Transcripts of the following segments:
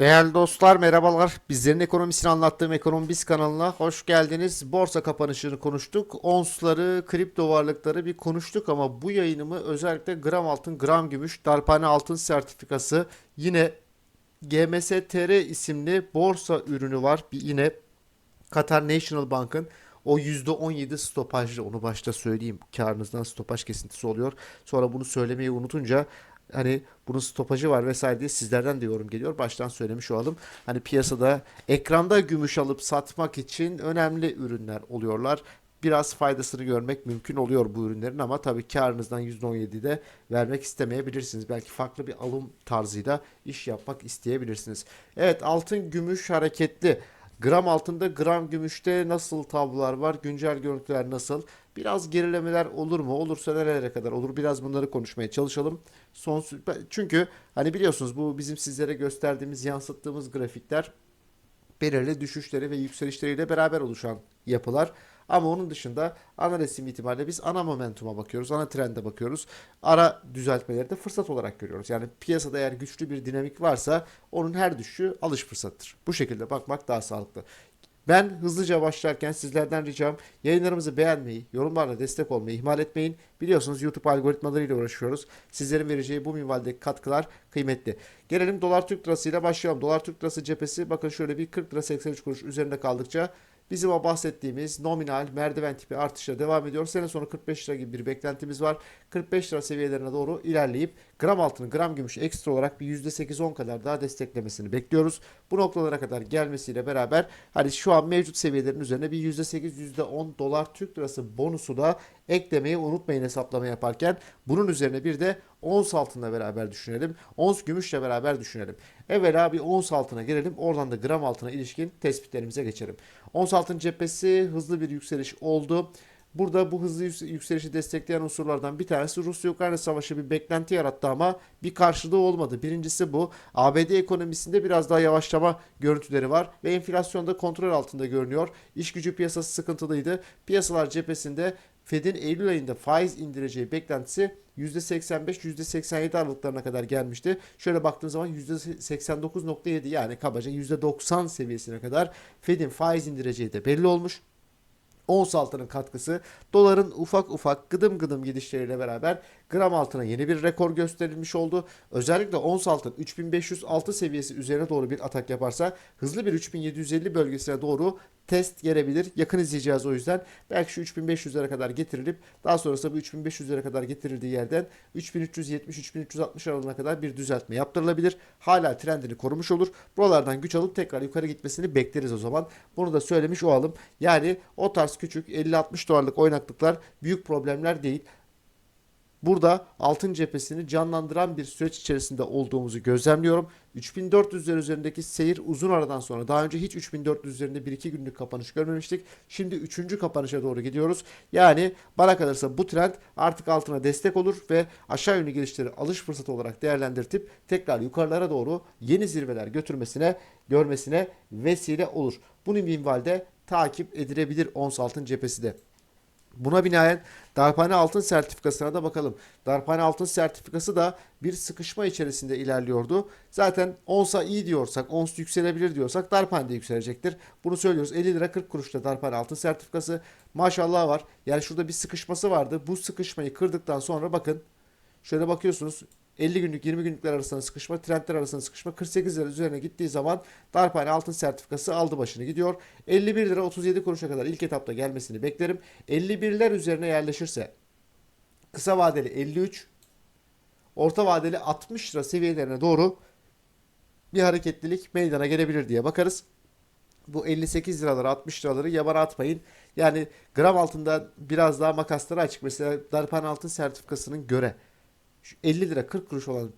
Değerli dostlar merhabalar. Bizlerin ekonomisini anlattığım Ekonomi Biz kanalına hoş geldiniz. Borsa kapanışını konuştuk. Onsları, kripto varlıkları bir konuştuk ama bu yayınımı özellikle gram altın, gram gümüş, darphane altın sertifikası yine GMS-TR isimli borsa ürünü var. Bir yine Qatar National Bank'ın o %17 stopajlı onu başta söyleyeyim. Karınızdan stopaj kesintisi oluyor. Sonra bunu söylemeyi unutunca hani bunun stopajı var vesaire diye sizlerden de yorum geliyor. Baştan söylemiş olalım. Hani piyasada ekranda gümüş alıp satmak için önemli ürünler oluyorlar. Biraz faydasını görmek mümkün oluyor bu ürünlerin ama tabii karınızdan %17'de de vermek istemeyebilirsiniz. Belki farklı bir alım tarzıyla iş yapmak isteyebilirsiniz. Evet altın gümüş hareketli. Gram altında gram gümüşte nasıl tablolar var? Güncel görüntüler nasıl? Biraz gerilemeler olur mu? Olursa nerelere kadar olur? Biraz bunları konuşmaya çalışalım. Son çünkü hani biliyorsunuz bu bizim sizlere gösterdiğimiz, yansıttığımız grafikler belirli düşüşleri ve yükselişleriyle beraber oluşan yapılar. Ama onun dışında ana resim itibariyle biz ana momentuma bakıyoruz, ana trende bakıyoruz. Ara düzeltmeleri de fırsat olarak görüyoruz. Yani piyasada eğer güçlü bir dinamik varsa onun her düşüşü alış fırsatıdır. Bu şekilde bakmak daha sağlıklı. Ben hızlıca başlarken sizlerden ricam yayınlarımızı beğenmeyi, yorumlarla destek olmayı ihmal etmeyin. Biliyorsunuz YouTube algoritmalarıyla uğraşıyoruz. Sizlerin vereceği bu minvaldeki katkılar kıymetli. Gelelim dolar Türk lirası ile başlayalım. Dolar Türk lirası cephesi bakın şöyle bir 40 lira 83 kuruş üzerinde kaldıkça Bizim o bahsettiğimiz nominal merdiven tipi artışla devam ediyor. Sene sonu 45 lira gibi bir beklentimiz var. 45 lira seviyelerine doğru ilerleyip gram altını gram gümüş ekstra olarak bir %8-10 kadar daha desteklemesini bekliyoruz. Bu noktalara kadar gelmesiyle beraber hani şu an mevcut seviyelerin üzerine bir %8-%10 dolar Türk lirası bonusu da eklemeyi unutmayın hesaplama yaparken. Bunun üzerine bir de ons altınla beraber düşünelim. Ons gümüşle beraber düşünelim. Evvela bir ons altına girelim. Oradan da gram altına ilişkin tespitlerimize geçelim. Ons altın cephesi hızlı bir yükseliş oldu. Burada bu hızlı yükselişi destekleyen unsurlardan bir tanesi Rusya-Ukrayna savaşı bir beklenti yarattı ama bir karşılığı olmadı. Birincisi bu. ABD ekonomisinde biraz daha yavaşlama görüntüleri var ve enflasyon da kontrol altında görünüyor. İş gücü piyasası sıkıntılıydı. Piyasalar cephesinde Fed'in Eylül ayında faiz indireceği beklentisi %85-%87 aralıklarına kadar gelmişti. Şöyle baktığım zaman %89.7 yani kabaca %90 seviyesine kadar Fed'in faiz indireceği de belli olmuş ons altının katkısı. Doların ufak ufak gıdım gıdım gidişleriyle beraber gram altına yeni bir rekor gösterilmiş oldu. Özellikle ons altın 3506 seviyesi üzerine doğru bir atak yaparsa hızlı bir 3750 bölgesine doğru test gelebilir. Yakın izleyeceğiz o yüzden. Belki şu 3500'lere kadar getirilip daha sonrasında bu 3500'lere kadar getirildiği yerden 3370-3360 aralığına kadar bir düzeltme yaptırılabilir. Hala trendini korumuş olur. Buralardan güç alıp tekrar yukarı gitmesini bekleriz o zaman. Bunu da söylemiş olalım. Yani o tarz küçük 50-60 dolarlık oynaklıklar büyük problemler değil. Burada altın cephesini canlandıran bir süreç içerisinde olduğumuzu gözlemliyorum. 3400'ler üzerindeki seyir uzun aradan sonra daha önce hiç 3400 üzerinde 1-2 günlük kapanış görmemiştik. Şimdi 3. kapanışa doğru gidiyoruz. Yani bana kalırsa bu trend artık altına destek olur ve aşağı yönlü gelişleri alış fırsatı olarak değerlendirtip tekrar yukarılara doğru yeni zirveler götürmesine, görmesine vesile olur. Bunun minvalde takip edilebilir ons altın cephesi de. Buna binaen darphane altın sertifikasına da bakalım. Darphane altın sertifikası da bir sıkışma içerisinde ilerliyordu. Zaten onsa iyi diyorsak, ons yükselebilir diyorsak darphane de yükselecektir. Bunu söylüyoruz. 50 lira 40 kuruşta darphane altın sertifikası. Maşallah var. Yani şurada bir sıkışması vardı. Bu sıkışmayı kırdıktan sonra bakın şöyle bakıyorsunuz 50 günlük 20 günlükler arasında sıkışma, trendler arasında sıkışma 48 lira üzerine gittiği zaman darphane altın sertifikası aldı başını gidiyor. 51 lira 37 kuruşa kadar ilk etapta gelmesini beklerim. 51'ler üzerine yerleşirse kısa vadeli 53, orta vadeli 60 lira seviyelerine doğru bir hareketlilik meydana gelebilir diye bakarız. Bu 58 liraları 60 liraları yabana atmayın. Yani gram altında biraz daha makasları açık. Mesela darphane altın sertifikasının göre şu 50 lira 40 kuruş olan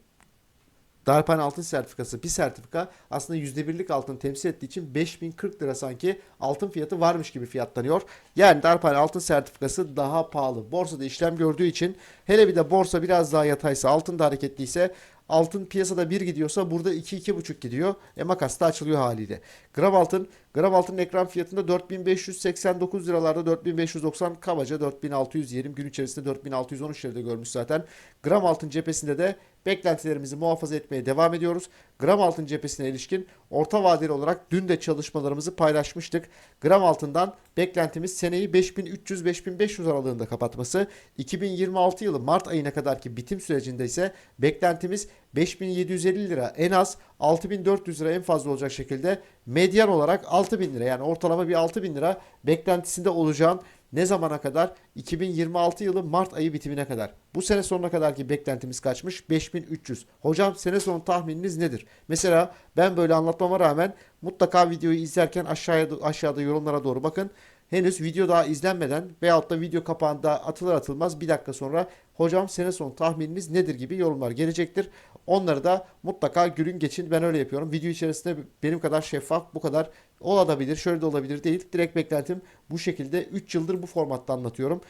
darphane altın sertifikası bir sertifika aslında %1'lik altın temsil ettiği için 5040 lira sanki altın fiyatı varmış gibi fiyatlanıyor. Yani darphane altın sertifikası daha pahalı. Borsada işlem gördüğü için hele bir de borsa biraz daha yataysa altın da hareketliyse altın piyasada 1 gidiyorsa burada 2-2,5 gidiyor. E makas da açılıyor haliyle. Gram altın, gram altın ekran fiyatında 4589 liralarda 4590 kabaca 4600 yerim gün içerisinde 4613 lirada görmüş zaten. Gram altın cephesinde de beklentilerimizi muhafaza etmeye devam ediyoruz. Gram altın cephesine ilişkin orta vadeli olarak dün de çalışmalarımızı paylaşmıştık. Gram altından beklentimiz seneyi 5300-5500 aralığında kapatması. 2026 yılı Mart ayına kadarki bitim sürecinde ise beklentimiz 5750 lira en az 6400 lira en fazla olacak şekilde medyan olarak 6000 lira yani ortalama bir 6000 lira beklentisinde olacağım. Ne zamana kadar? 2026 yılı Mart ayı bitimine kadar. Bu sene sonuna kadarki beklentimiz kaçmış? 5300. Hocam sene sonu tahmininiz nedir? Mesela ben böyle anlatmama rağmen mutlaka videoyu izlerken aşağıya aşağıda yorumlara doğru bakın. Henüz video daha izlenmeden veyahut da video kapağında atılır atılmaz bir dakika sonra hocam sene sonu tahmininiz nedir gibi yorumlar gelecektir. Onları da mutlaka gülün geçin ben öyle yapıyorum. Video içerisinde benim kadar şeffaf bu kadar olabilir şöyle de olabilir değil. Direkt beklentim bu şekilde 3 yıldır bu formatta anlatıyorum.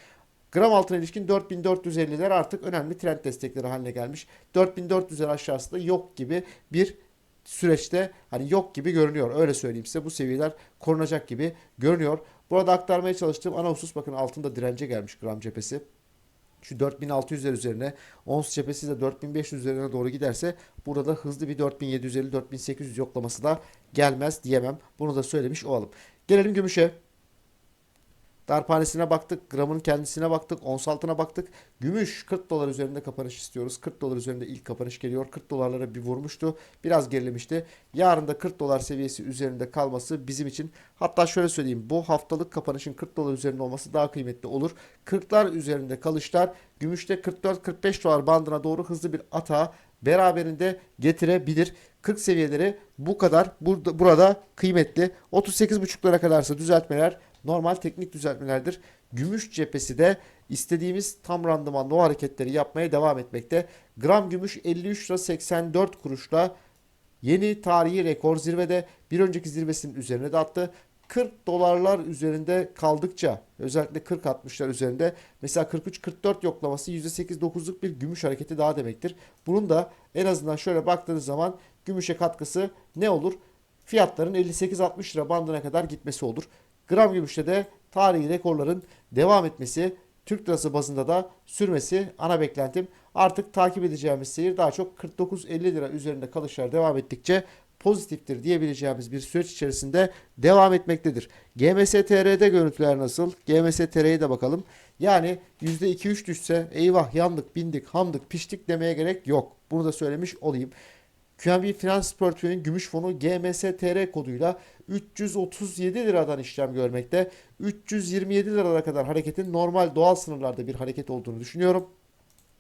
Gram altına ilişkin 4450'ler artık önemli trend destekleri haline gelmiş. 4400'ler aşağısında yok gibi bir süreçte hani yok gibi görünüyor. Öyle söyleyeyim size bu seviyeler korunacak gibi görünüyor. Burada aktarmaya çalıştığım ana husus bakın altında dirence gelmiş gram cephesi. Şu 4600'ler üzerine ons cephesi de 4500 üzerine doğru giderse burada da hızlı bir 4750-4800 yoklaması da gelmez diyemem. Bunu da söylemiş olalım. Gelelim gümüşe. Darphanesine baktık, gramın kendisine baktık, ons altına baktık. Gümüş 40 dolar üzerinde kapanış istiyoruz. 40 dolar üzerinde ilk kapanış geliyor. 40 dolarlara bir vurmuştu. Biraz gerilemişti. Yarın da 40 dolar seviyesi üzerinde kalması bizim için hatta şöyle söyleyeyim bu haftalık kapanışın 40 dolar üzerinde olması daha kıymetli olur. 40'lar üzerinde kalışlar gümüşte 44-45 dolar bandına doğru hızlı bir atağa beraberinde getirebilir. 40 seviyeleri bu kadar burada, burada kıymetli. 38.5'lara kadarsa düzeltmeler normal teknik düzeltmelerdir. Gümüş cephesi de istediğimiz tam randımanlı o hareketleri yapmaya devam etmekte. Gram gümüş 53 lira 84 kuruşla yeni tarihi rekor zirvede bir önceki zirvesinin üzerine de attı. 40 dolarlar üzerinde kaldıkça özellikle 40-60'lar üzerinde mesela 43-44 yoklaması %8-9'luk bir gümüş hareketi daha demektir. Bunun da en azından şöyle baktığınız zaman gümüşe katkısı ne olur? Fiyatların 58-60 lira bandına kadar gitmesi olur. Gram gümüşte de tarihi rekorların devam etmesi, Türk lirası bazında da sürmesi ana beklentim. Artık takip edeceğimiz seyir daha çok 49-50 lira üzerinde kalışlar devam ettikçe pozitiftir diyebileceğimiz bir süreç içerisinde devam etmektedir. GMS-TR'de görüntüler nasıl? GMS-TR'ye de bakalım. Yani %2-3 düşse eyvah yandık, bindik, hamdık, piştik demeye gerek yok. Bunu da söylemiş olayım. QNB Finans Portföyü'nün gümüş fonu GMS-TR koduyla 337 liradan işlem görmekte. 327 liralara kadar hareketin normal doğal sınırlarda bir hareket olduğunu düşünüyorum.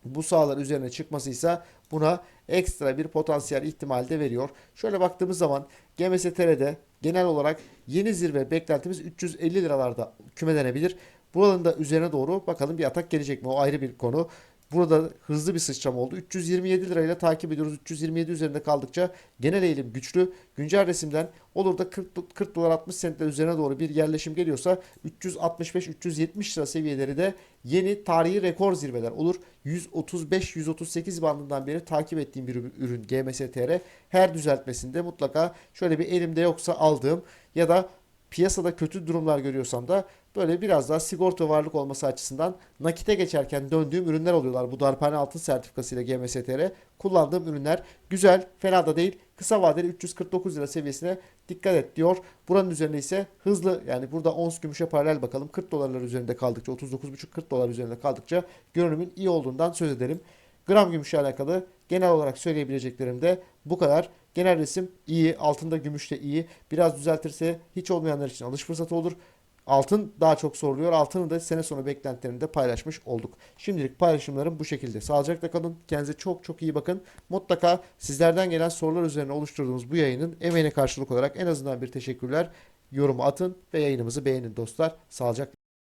Bu sahalar üzerine çıkmasıysa buna ekstra bir potansiyel ihtimal de veriyor. Şöyle baktığımız zaman GMS-TR'de genel olarak yeni zirve beklentimiz 350 liralarda kümelenebilir. Buranın da üzerine doğru bakalım bir atak gelecek mi? O ayrı bir konu. Burada hızlı bir sıçrama oldu. 327 lirayla takip ediyoruz. 327 üzerinde kaldıkça genel eğilim güçlü. Güncel resimden olur da 40, 40 dolar 60 sentler üzerine doğru bir yerleşim geliyorsa 365-370 lira seviyeleri de yeni tarihi rekor zirveler olur. 135-138 bandından beri takip ettiğim bir ürün GMS-TR. Her düzeltmesinde mutlaka şöyle bir elimde yoksa aldığım ya da piyasada kötü durumlar görüyorsam da böyle biraz daha sigorta varlık olması açısından nakite geçerken döndüğüm ürünler oluyorlar. Bu darphane altın sertifikasıyla GMSTR kullandığım ürünler güzel, fena da değil. Kısa vadeli 349 lira seviyesine dikkat et diyor. Buranın üzerinde ise hızlı yani burada ons gümüşe paralel bakalım. 40 dolarlar üzerinde kaldıkça 39,5-40 dolar üzerinde kaldıkça görünümün iyi olduğundan söz edelim. Gram gümüşle alakalı genel olarak söyleyebileceklerim de bu kadar. Genel resim iyi, altında gümüş de iyi. Biraz düzeltirse hiç olmayanlar için alış fırsatı olur. Altın daha çok soruluyor. Altını da sene sonu beklentilerini de paylaşmış olduk. Şimdilik paylaşımlarım bu şekilde. Sağlıcakla kalın. Kendinize çok çok iyi bakın. Mutlaka sizlerden gelen sorular üzerine oluşturduğumuz bu yayının emeğine karşılık olarak en azından bir teşekkürler. Yorumu atın ve yayınımızı beğenin dostlar. Sağlıcakla